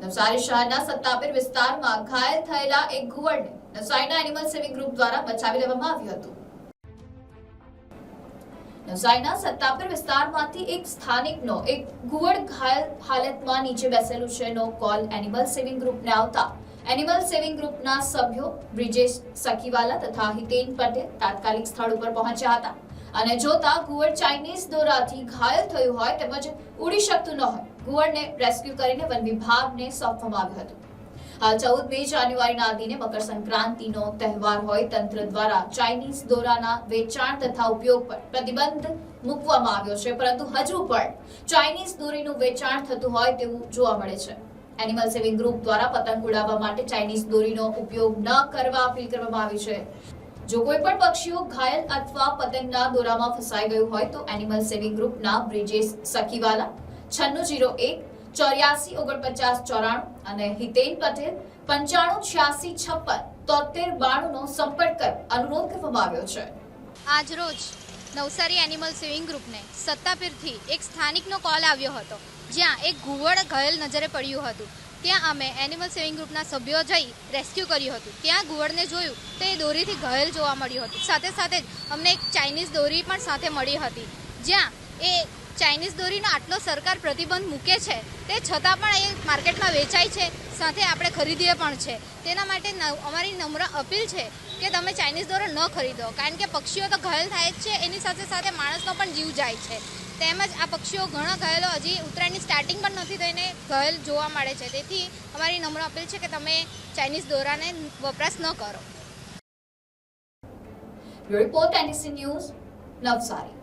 નવસારી શહેરના સત્તાપીર વિસ્તારમાં ઘાયલ થયેલા એક ઘુવડને નવસારીના એનિમલ સેવિંગ ગ્રુપ દ્વારા બચાવી લેવામાં આવ્યું હતું. નવસારીના સત્તાપીર વિસ્તારમાંથી એક સ્થાનિકનો, એક ઘુવડ ઘાયલ હાલતમાં નીચે બેસેલું છે. નો કોલ એનિમલ સેવિંગ ગ્રુપને આવતા એનિમલ સેવિંગ ગ્રુપના સભ્યો બ્રિજેશ સખીવાલા તથા હિતેન પટેલ તાત્કાલિક સ્થળ ઉપર પહોંચ્યા હતા. અને જોતા ઘુવડ ચાઇનીઝ દોરાથી ઘાયલ થયું હોય તેમજ ઉડી શકતું ન હોય ઘુવડને રેસ્ક્યુ કરીને વન વિભાગને સોંપવામાં આવ્યું હતું. હાલ ચૌદમી જાન્યુઆરીના દિને મકર સંક્રાંતિનો તહેવાર હોય, તંત્ર દ્વારા ચાઇનીઝ દોરાના વેચાણ તથા ઉપયોગ પર પ્રતિબંધ મૂકવામાં આવ્યો છે. પરંતુ હજુ પણ ચાઇનીઝ દોરીનું વેચાણ થતું હોય તેવું જોવા મળે છે. એનિમલ સેવિંગ ગ્રુપ દ્વારા પતંગ ઉડાવવા માટે ચાઇનીઝ દોરીનો ઉપયોગ ન કરવા અપીલ કરવામાં આવી છે. જો કોઈ પણ પક્ષીઓ ઘાયલ અથવા પતંગના દોરામાં ફસાઈ ગયું હોય તો એનિમલ સેવિંગ ગ્રુપના બ્રિજેશ સખીવાલા, છન્નું જીરો એક, ચોર્યાસી ઓગણપચાસ ચોરાણું અને હિતેન પટેલ, પંચાણું છ્યાસી છપ્પન તોતેર બાણુંનો સંપર્ક કર અનુરોધ કરવામાં આવ્યો છે. આજરોજ નવસારી એનિમલ સેવિંગ ગ્રુપને સત્તાપીરથી એક સ્થાનિકનો કોલ આવ્યો હતો, જ્યાં એક ઘુવડ ઘાયલ નજરે પડ્યું હતું. ત્યાં અમે એનિમલ સેવિંગ ગ્રુપના સભ્યો જઈ રેસ્ક્યુ કર્યું હતું. ત્યાં ઘુવડને જોયું તો એ દોરીથી ઘાયલ જોવા મળ્યું હતું. સાથે સાથે જ અમને એક ચાઇનીઝ દોરી પણ સાથે મળી હતી. જ્યાં એ ચાઇનીઝ દોરીનો આટલો સરકાર પ્રતિબંધ મૂકે છે, તે છતાં પણ એ માર્કેટમાં વેચાય છે, સાથે આપણે ખરીદીએ પણ છે. તેના માટે અમારી નમ્ર અપીલ છે કે તમે ચાઇનીઝ દોરો ન ખરીદો, કારણ કે પક્ષીઓ તો ઘાયલ થાય જ છે, એની સાથે સાથે માણસનો પણ જીવ જાય છે. તેમજ આ પક્ષીઓ ઘણા ઘાયલો હજી ઉત્તરાયણની સ્ટાર્ટિંગ પણ નથી થઈને ઘાયલ જોવા મળે છે. તેથી અમારી નમ્ર અપીલ છે કે તમે ચાઇનીઝ દોરાને વપરાશ ન કરો. Report NDC news Navsari.